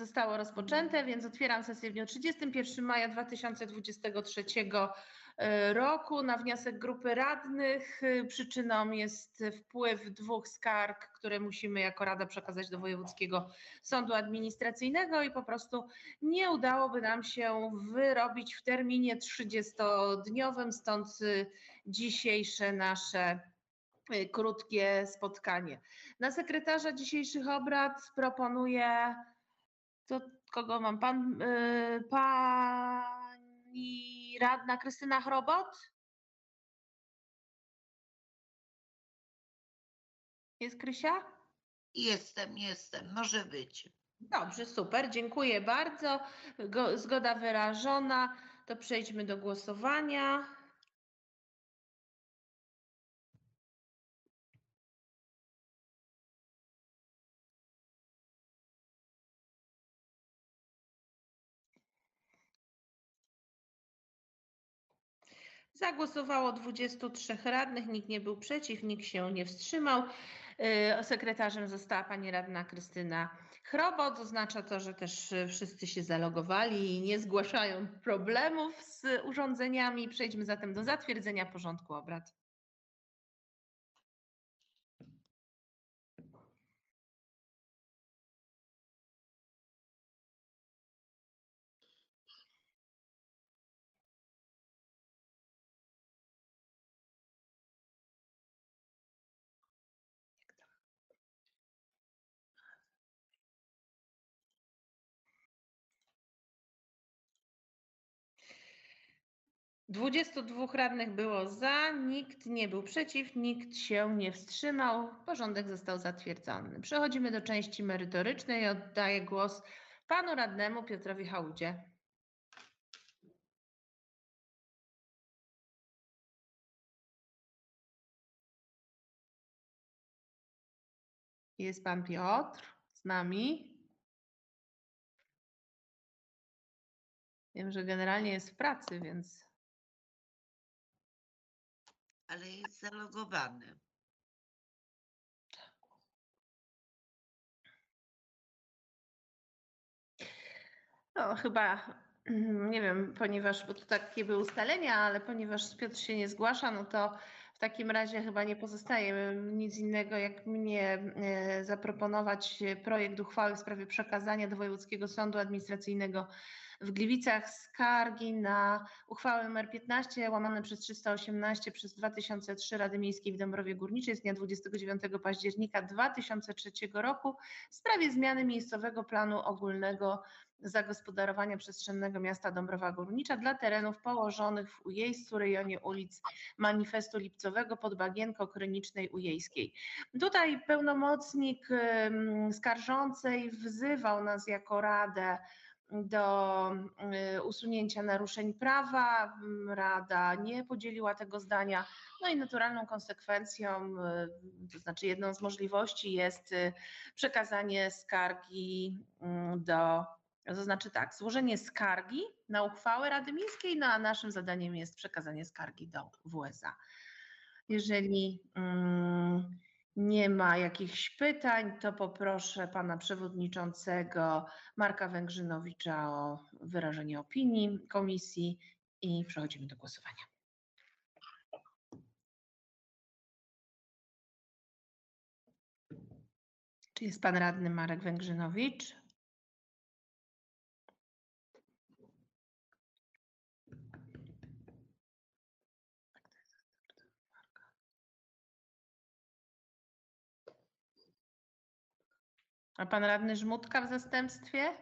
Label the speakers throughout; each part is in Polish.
Speaker 1: zostało rozpoczęte, więc otwieram sesję w dniu 31 maja 2023 e, roku. Na wniosek grupy radnych e, przyczyną jest wpływ dwóch skarg, które musimy jako Rada przekazać do Wojewódzkiego Sądu Administracyjnego i po prostu nie udałoby nam się wyrobić w terminie 30-dniowym, stąd e, dzisiejsze nasze krótkie spotkanie. Na sekretarza dzisiejszych obrad proponuję to kogo mam? Pan, yy, pani radna Krystyna Chrobot? Jest Krysia?
Speaker 2: Jestem, jestem, może być.
Speaker 1: Dobrze, super, dziękuję bardzo. Go, zgoda wyrażona. To przejdźmy do głosowania. Zagłosowało 23 radnych, nikt nie był przeciw, nikt się nie wstrzymał. Y, sekretarzem została pani radna Krystyna Chrobot. Oznacza to, że też wszyscy się zalogowali i nie zgłaszają problemów z urządzeniami. Przejdźmy zatem do zatwierdzenia porządku obrad. Dwudziestu dwóch radnych było za, nikt nie był przeciw, nikt się nie wstrzymał. Porządek został zatwierdzony. Przechodzimy do części merytorycznej. Oddaję głos panu radnemu Piotrowi Hałudzie. Jest pan Piotr z nami? Wiem, że generalnie jest w pracy, więc
Speaker 2: ale jest zalogowany.
Speaker 1: No, chyba, nie wiem, ponieważ, bo to takie były ustalenia, ale ponieważ Piotr się nie zgłasza, no to w takim razie chyba nie pozostaje nic innego, jak mnie e, zaproponować projekt uchwały w sprawie przekazania do Wojewódzkiego Sądu Administracyjnego w Gliwicach skargi na uchwałę nr 15 łamane przez 318 przez 2003 Rady Miejskiej w Dąbrowie Górniczej z dnia 29 października 2003 roku w sprawie zmiany miejscowego planu ogólnego zagospodarowania przestrzennego miasta Dąbrowa Górnicza dla terenów położonych w Ujejscu, rejonie ulic Manifestu Lipcowego pod Bagienko Krynicznej Ujejskiej. Tutaj pełnomocnik skarżącej wzywał nas jako Radę do y, usunięcia naruszeń prawa. Rada nie podzieliła tego zdania. No i naturalną konsekwencją, y, to znaczy jedną z możliwości jest y, przekazanie skargi do, to znaczy tak, złożenie skargi na uchwałę Rady Miejskiej, no a naszym zadaniem jest przekazanie skargi do WSA. Jeżeli nie ma jakichś pytań, to poproszę pana przewodniczącego Marka Węgrzynowicza o wyrażenie opinii komisji i przechodzimy do głosowania. Czy jest pan radny Marek Węgrzynowicz? A pan radny Żmudka w zastępstwie?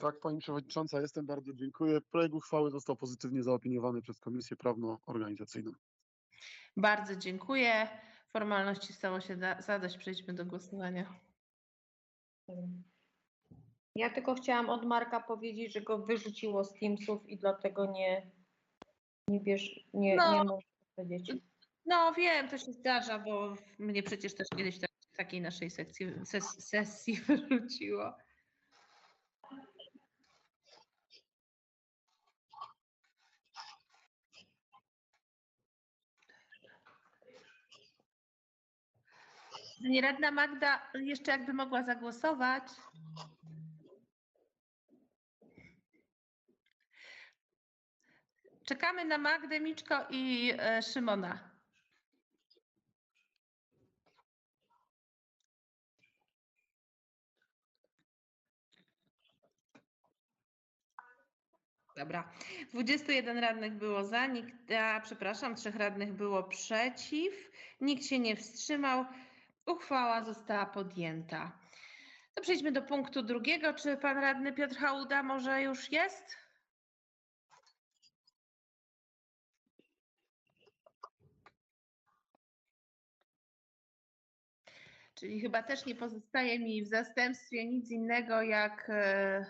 Speaker 3: Tak, pani przewodnicząca, jestem bardzo dziękuję. Projekt uchwały został pozytywnie zaopiniowany przez Komisję Prawno-Organizacyjną.
Speaker 1: Bardzo dziękuję. Formalności stało się zadać. Przejdźmy do głosowania.
Speaker 4: Ja tylko chciałam od Marka powiedzieć, że go wyrzuciło z Teamsów i dlatego nie, nie bierz, nie,
Speaker 1: No.
Speaker 4: nie może powiedzieć.
Speaker 1: No wiem, to się zdarza, bo mnie przecież też kiedyś tak, takiej naszej sekcji, ses, sesji wyrzuciło. Pani radna Magda jeszcze jakby mogła zagłosować. Czekamy na Magdę, Miczko i e, Szymona. Dobra. 21 radnych było za, nikt, a, przepraszam, trzech radnych było przeciw, nikt się nie wstrzymał. Uchwała została podjęta. To przejdźmy do punktu drugiego. Czy pan radny Piotr Hałuda może już jest? Czyli chyba też nie pozostaje mi w zastępstwie nic innego jak. e,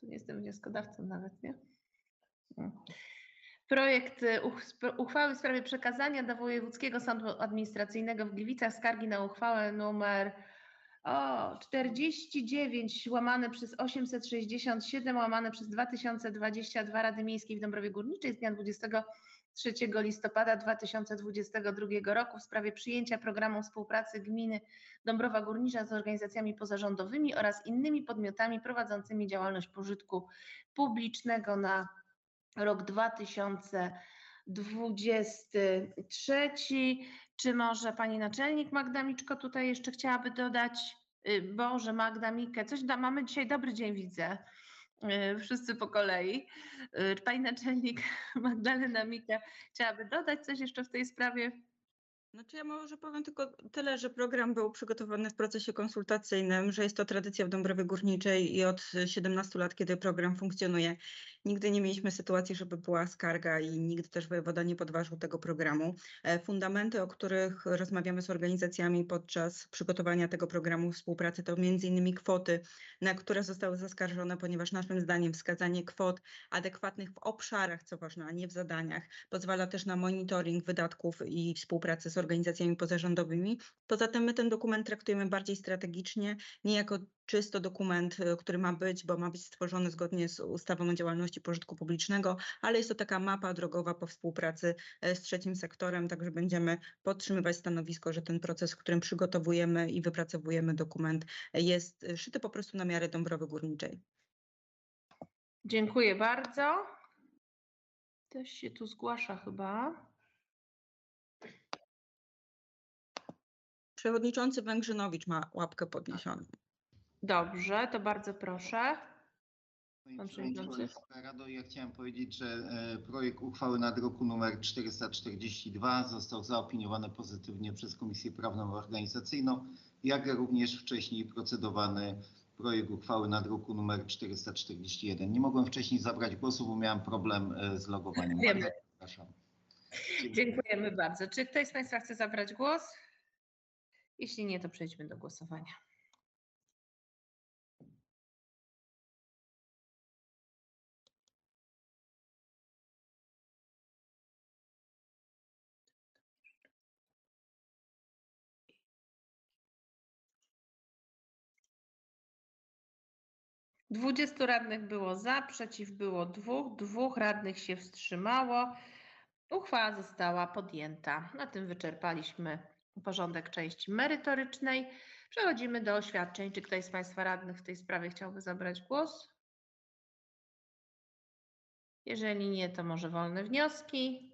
Speaker 1: Tu nie jestem wnioskodawcą nawet, nie? Projekt e, uchwały w sprawie przekazania do Wojewódzkiego Sądu Administracyjnego w Gliwicach skargi na uchwałę numer o, 49 łamane przez 867 łamane przez 2022 Rady Miejskiej w Dąbrowie Górniczej z dnia 23 listopada 2022 roku w sprawie przyjęcia programu współpracy gminy Dąbrowa Górnicza z organizacjami pozarządowymi oraz innymi podmiotami prowadzącymi działalność pożytku publicznego na rok 2023. Czy może pani naczelnik Magda Miczko tutaj jeszcze chciałaby dodać? Y, Boże, Magda Mikę, coś da, mamy dzisiaj dobry dzień, widzę. Y, Wszyscy po kolei. Y, pani naczelnik Magdalena Mika chciałaby dodać coś jeszcze w tej sprawie?
Speaker 5: Znaczy ja może powiem tylko tyle, że program był przygotowany w procesie konsultacyjnym, że jest to tradycja w Dąbrowie Górniczej i od 17 lat, kiedy program funkcjonuje, nigdy nie mieliśmy sytuacji, żeby była skarga i nigdy też wojewoda nie podważył tego programu. E, Fundamenty, o których rozmawiamy z organizacjami podczas przygotowania tego programu współpracy, to innymi kwoty, na które zostały zaskarżone, ponieważ naszym zdaniem wskazanie kwot adekwatnych w obszarach, co ważne, a nie w zadaniach, pozwala też na monitoring wydatków i współpracę z organizacjami pozarządowymi. Poza tym my ten dokument traktujemy bardziej strategicznie, nie jako czysto dokument, e, który ma być, bo ma być stworzony zgodnie z ustawą o działalności pożytku publicznego, ale jest to taka mapa drogowa po współpracy e, z trzecim sektorem, także będziemy podtrzymywać stanowisko, że ten proces, w którym przygotowujemy i wypracowujemy dokument e, jest szyty po prostu na miarę Dąbrowy Górniczej.
Speaker 1: Dziękuję bardzo. Ktoś się tu zgłasza chyba.
Speaker 5: Przewodniczący Węgrzynowicz ma łapkę podniesioną.
Speaker 1: Dobrze, to bardzo proszę.
Speaker 6: Panie
Speaker 1: Pan
Speaker 6: Przewodniczący. Rado, ja chciałem powiedzieć, że e, projekt uchwały na druku numer 442 został zaopiniowany pozytywnie przez Komisję Prawną i Organizacyjną, jak również wcześniej procedowany projekt uchwały na druku numer 441. Nie mogłem wcześniej zabrać głosu, bo miałem problem e, z logowaniem.
Speaker 1: Wiemy.
Speaker 6: Przepraszam.
Speaker 1: Dziękujemy bardzo. Czy ktoś z Państwa chce zabrać głos? Jeśli nie, to przejdźmy do głosowania. Dwudziestu radnych było za, przeciw było dwóch, dwóch radnych się wstrzymało. Uchwała została podjęta. Na tym wyczerpaliśmy porządek części merytorycznej. Przechodzimy do oświadczeń. Czy ktoś z Państwa radnych w tej sprawie chciałby zabrać głos? Jeżeli nie, to może wolne wnioski.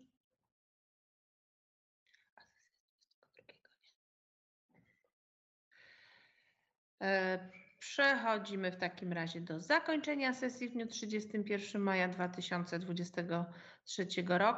Speaker 1: E, Przechodzimy w takim razie do zakończenia sesji w dniu 31 maja 2023 roku.